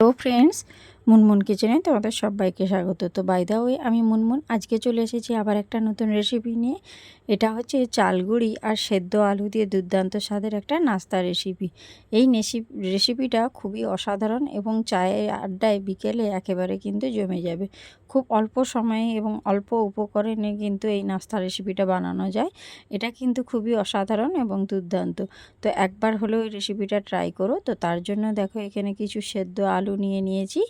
Hello friends Munmun কিচেনে তোমাদের সবাইকে স্বাগত। তো বাই দা ওয়ে আমি মুনমুন। আজকে চলে এসেছি আবার একটা নতুন রেসিপি নিয়ে। এটা হচ্ছে চালগুড়ি আর সেদ্ধ আলু দিয়ে দুর্দান্ত স্বাদের একটা নাস্তা রেসিপি এই রেসিপিটা খুবই অসাধারণ এবং চায়ের আড্ডায় বিকেলে একেবারে কিন্তু জমে যাবে। খুব অল্প সময়ে এবং অল্প উপকরণে কিন্তু এই নাস্তা রেসিপিটা বানানো যায়। এটা কিন্তু খুবই অসাধারণ এবং দুর্দান্ত। তো একবার হলেও এই রেসিপিটা ট্রাই করো। তো তার জন্য দেখো এখানে কিছু সেদ্ধ আলু নিয়ে নিয়েছি।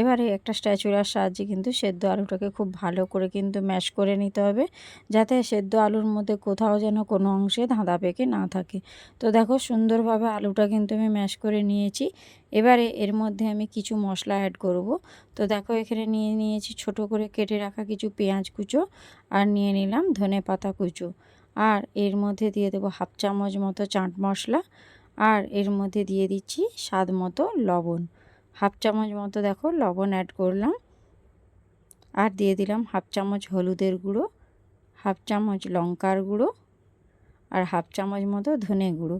এবারে একটা স্ট্যাচুরার সাহায্যে কিন্তু সেদ্ধ আলুটাকে খুব ভালো করে কিন্তু ম্যাশ করে নিতে হবে, যাতে সেদ্ধ আলুর মধ্যে কোথাও যেন কোনো অংশে ধাঁধা পেকে না থাকে। তো দেখো সুন্দরভাবে আলুটা কিন্তু আমি ম্যাশ করে নিয়েছি। এবারে এর মধ্যে আমি কিছু মশলা অ্যাড করব। তো দেখো এখানে নিয়ে নিয়েছি ছোট করে কেটে রাখা কিছু পেঁয়াজ কুচো আর নিয়ে নিলাম ধনে পাতা কুচো। আর এর মধ্যে দিয়ে দেবো হাফ চামচ মতো চাট মশলা। আর এর মধ্যে দিয়ে দিচ্ছি স্বাদ মতো লবণ। হাফ চামচ মতো দেখো লবণ অ্যাড করলাম। আর দিয়ে দিলাম হাফ চামচ হলুদের গুঁড়ো, হাফ চামচ লঙ্কার গুঁড়ো আর হাফ চামচ মতো ধনে গুঁড়ো।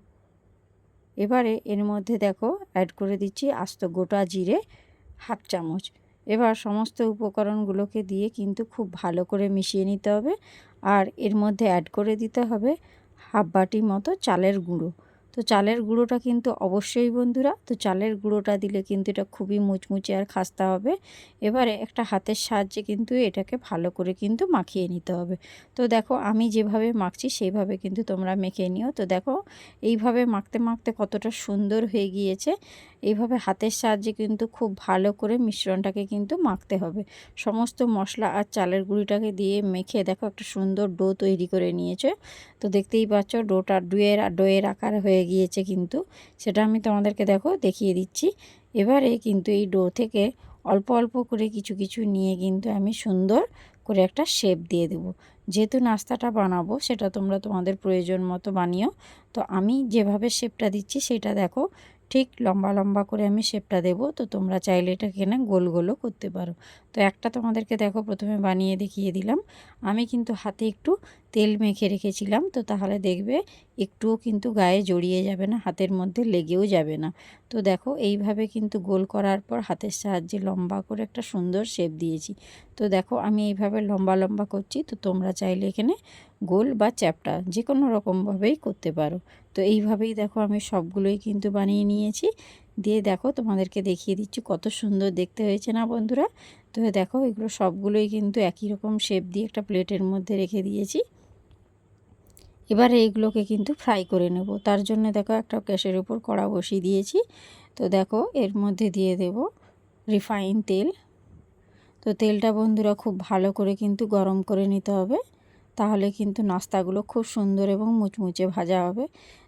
এবারে এর মধ্যে দেখো অ্যাড করে দিচ্ছি আস্ত গোটা জিরে হাফ চামচ। এবার সমস্ত উপকরণগুলোকে দিয়ে কিন্তু খুব ভালো করে মিশিয়ে নিতে হবে। আর এর মধ্যে অ্যাড করে দিতে হবে হাফ বাটি মতো চালের গুঁড়ো। তো চালের গুঁড়োটা কিন্তু অবশ্যই বন্ধুরা, তো চালের গুঁড়োটা দিলে কিন্তু এটা খুবই মুচমুচে আর খাস্তা হবে। এবারে একটা হাতের সাহায্যে কিন্তু এটাকে ভালো করে কিন্তু মাখিয়ে নিতে হবে। তো দেখো আমি যেভাবে মাখছি সেইভাবে কিন্তু তোমরা মেখে নিও। তো দেখো এইভাবে মাখতে মাখতে কতটা সুন্দর হয়ে গিয়েছে। এইভাবে হাতের সাহায্যে কিন্তু খুব ভালো করে মিশ্রণটাকে কিন্তু মাখতে হবে। সমস্ত মশলা আর চালের গুঁড়িটাকে দিয়ে মেখে দেখো একটা সুন্দর ডো তৈরি করে নিয়েছে। তো দেখতেই পাচ্ছ ডোটা ডুয়ের, ডোয়ের আকার হয়ে গিয়েছে কিন্তু। সেটা আমি তোমাদেরকে দেখো দেখিয়ে দিচ্ছি। এবারে কিন্তু এই ডো থেকে অল্প অল্প করে কিছু কিছু নিয়ে কিন্তু আমি সুন্দর করে একটা শেপ দিয়ে দেব। যেহেতু নাস্তাটা বানাবো, সেটা তোমরা তোমাদের প্রয়োজন মতো বানিও। তো আমি যেভাবে শেপটা দিচ্ছি, সেটা দেখো ঠিক লম্বা লম্বা করে আমি শেপটা দেবো, তো তোমরা চাইলে এটাকে না গোল গোলও করতে পারো। তো একটা তোমাদেরকে দেখো প্রথমে বানিয়ে দেখিয়ে দিলাম। আমি কিন্তু হাতে একটু তেল মেখে রেখেছিলাম, তো তাহলে দেখবে একটুও কিন্তু গায়ে জড়িয়ে যাবে না, হাতের মধ্যে লেগেও যাবে না। তো দেখো এইভাবে কিন্তু গোল করার পর হাতের সাহায্যে লম্বা করে একটা সুন্দর শেপ দিয়েছি। তো দেখো আমি এইভাবে লম্বা লম্বা করছি, তো তোমরা চাইলে এখানে গোল বা চ্যাপটা যে কোনো রকমভাবেই করতে পারো। তো এইভাবেই দেখো আমি সবগুলোই কিন্তু বানিয়ে নিয়েছি। দিয়ে দেখো তোমাদেরকে দেখিয়ে দিচ্ছি কত সুন্দর দেখতে হয়েছে না বন্ধুরা? তো দেখো এগুলো সবগুলোই কিন্তু একই রকম শেপ দিয়ে একটা প্লেটের মধ্যে রেখে দিয়েছি। এবারে এইগুলোকে কিন্তু ফ্রাই করে নেব। তার জন্য দেখো একটা গ্যাসের উপর কড়া বসিয়ে দিয়েছি। তো দেখো এর মধ্যে দিয়ে দেব রিফাইন তেল। তো তেলটা বন্ধুরা খুব ভালো করে কিন্তু গরম করে নিতে হবে। তাহলে কিন্তু নাস্তাগুলো খুব সুন্দর এবং মুচমুচে ভাজা হবে।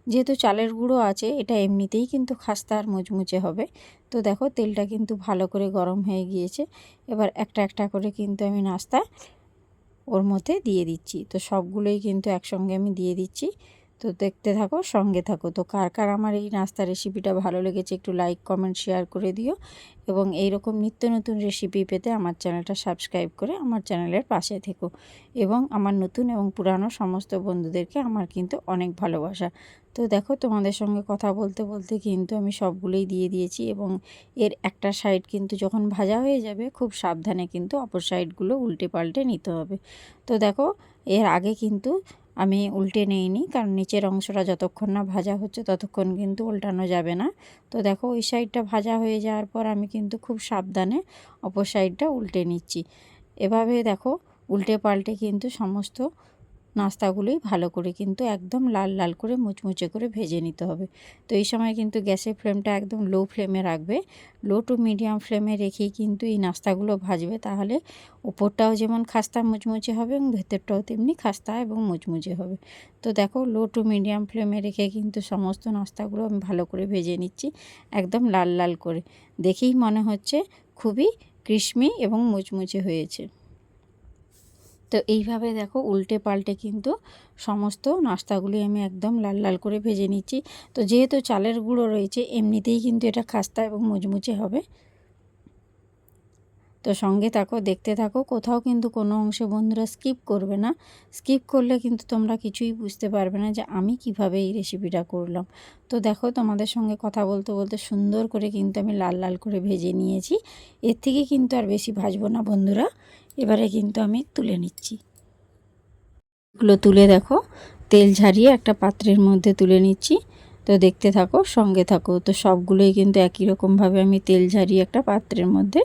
যেহেতু চালের গুঁড়ো আছে, এটা এমনিতেই কিন্তু খাস্তা আর মুচমুচে হবে। তো দেখো, তেলটা কিন্তু ভালো করে গরম হয়ে গিয়েছে। এবার একটা একটা করে কিন্তু আমি নাস্তা ওর মধ্যে দিয়ে দিচ্ছি। তো সবগুলোই কিন্তু একসঙ্গে আমি দিয়ে দিচ্ছি। তো দেখতে থাকো, সঙ্গে থাকো। তো কার কার আমার এই নাস্তা রেসিপিটা ভালো লেগেছে একটু লাইক কমেন্ট শেয়ার করে দিও। এবং এই রকম নিত্য নতুন রেসিপি পেতে আমার চ্যানেলটা সাবস্ক্রাইব করে আমার চ্যানেলের পাশে থেকো। এবং আমার নতুন এবং পুরানো সমস্ত বন্ধুদেরকে আমার কিন্তু অনেক ভালোবাসা। তো দেখো, তোমাদের সঙ্গে কথা বলতে বলতে কিন্তু আমি সবগুলোই দিয়ে দিয়েছি এবং এর একটা সাইড কিন্তু যখন ভাজা হয়ে যাবে, খুব সাবধানে কিন্তু অপর সাইডগুলো উল্টে পাল্টে নিতে হবে। তো দেখো, এর আগে কিন্তু আমি উল্টে নিইনি, কারণ নিচের অংশটা যতক্ষণ না ভাজা হচ্ছে ততক্ষণ কিন্তু উল্টানো যাবে না। তো দেখো ওই সাইডটা ভাজা হয়ে যাওয়ার পর আমি কিন্তু খুব সাবধানে অপর সাইডটা উল্টে নিচ্ছি। এভাবে দেখো উল্টে পাল্টে কিন্তু সমস্ত নাস্তাগুলোই ভালো করে কিন্তু একদম লাল লাল করে মুচমুচে করে ভেজে নিতে হবে। তো এই সময় কিন্তু গ্যাসের ফ্লেমটা একদম লো ফ্লেমে রাখবে। লো টু মিডিয়াম ফ্লেমে রেখেই কিন্তু এই নাস্তাগুলো ভাজবে। তাহলে উপরটাও যেমন খাস্তা মুচমুচে হবে এবং ভেতরটাও তেমনি খাস্তা এবং মুচমুচে হবে। তো দেখো লো টু মিডিয়াম ফ্লেমে রেখে কিন্তু সমস্ত নাস্তাগুলো আমি ভালো করে ভেজে নিচ্ছি একদম লাল লাল করে। দেখেই মনে হচ্ছে খুবই ক্রিসমি এবং মুচমুচে হয়েছে। তো এইভাবে দেখো উল্টে পাল্টে কিন্তু সমস্ত নাস্তাগুলি আমি একদম লাল লাল করে ভেজে নিচ্ছি। তো যেহেতু চালের গুঁড়ো রয়েছে, এমনিতেই কিন্তু এটা খাস্তা এবং মুচমুচে হবে। তো সঙ্গে থাকো, দেখতে থাকো। কোথাও কিন্তু কোনো অংশে বন্ধুরা স্কিপ করবে না। স্কিপ করলে কিন্তু তোমরা কিছুই বুঝতে পারবে না যে আমি কীভাবে এই রেসিপিটা করলাম। তো দেখো, তোমাদের সঙ্গে কথা বলতে বলতে সুন্দর করে কিন্তু আমি লাল লাল করে ভেজে নিয়েছি। এর থেকে কিন্তু আর বেশি ভাজবো না বন্ধুরা। এবারে কিন্তু আমি তুলে নিচ্ছি। এগুলো তুলে দেখো, তেল ঝারিয়ে একটা পাত্রের মধ্যে তুলে নিচ্ছি। তো দেখতে থাকো, সঙ্গে থাকো। তো সবগুলোই কিন্তু একই রকমভাবে আমি তেল ঝারিয়ে একটা পাত্রের মধ্যে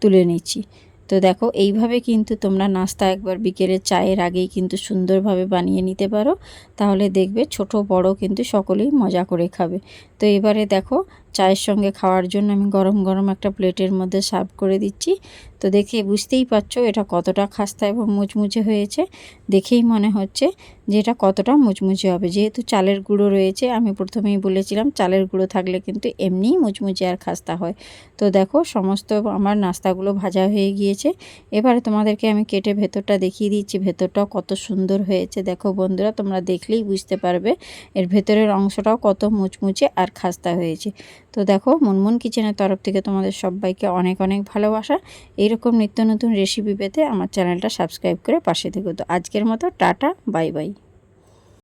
তুলে নিচ্ছি। তো দেখো, এইভাবে কিন্তু তোমরা নাস্তা একবার বিকেলে চায়ের আগেই কিন্তু সুন্দরভাবে বানিয়ে নিতে পারো। তাহলে দেখবে ছোট বড় কিন্তু সকলেই মজা করে খাবে। তো এবারে দেখো চায়ের সঙ্গে খাওয়ার জন্য আমি গরম গরম একটা প্লেটের মধ্যে সার্ভ করে দিচ্ছি। তো দেখে বুঝতেই পারছ এটা কতটা খাস্তা এবং মুচমুচে হয়েছে। দেখেই মনে হচ্ছে যে এটা কতটা মুচমুচে হবে। যেহেতু চালের গুঁড়ো রয়েছে, আমি প্রথমেই বলেছিলাম চালের গুঁড়ো থাকলে কিন্তু এমনিই মুচমুচে আর খাস্তা হয়। তো দেখো সমস্ত আমার নাস্তাগুলো ভাজা হয়ে গিয়েছে। এবারে তোমাদেরকে আমি কেটে ভেতরটা দেখিয়ে দিচ্ছি। ভেতরটাও কত সুন্দর হয়েছে। দেখো বন্ধুরা, তোমরা দেখলেই বুঝতে পারবে এর ভেতরের অংশটাও কত মুচমুচে আর খাস্তা হয়েছে। তো দেখো মুনমুন কিচেনের তরফ থেকে তোমাদের সবাইকে অনেক অনেক ভালোবাসা। এইরকম নিত্য নতুন রেসিপি পেতে আমার চ্যানেলটা সাবস্ক্রাইব করে পাশে থেকো। তো আজকের মতো টাটা, বাই বাই।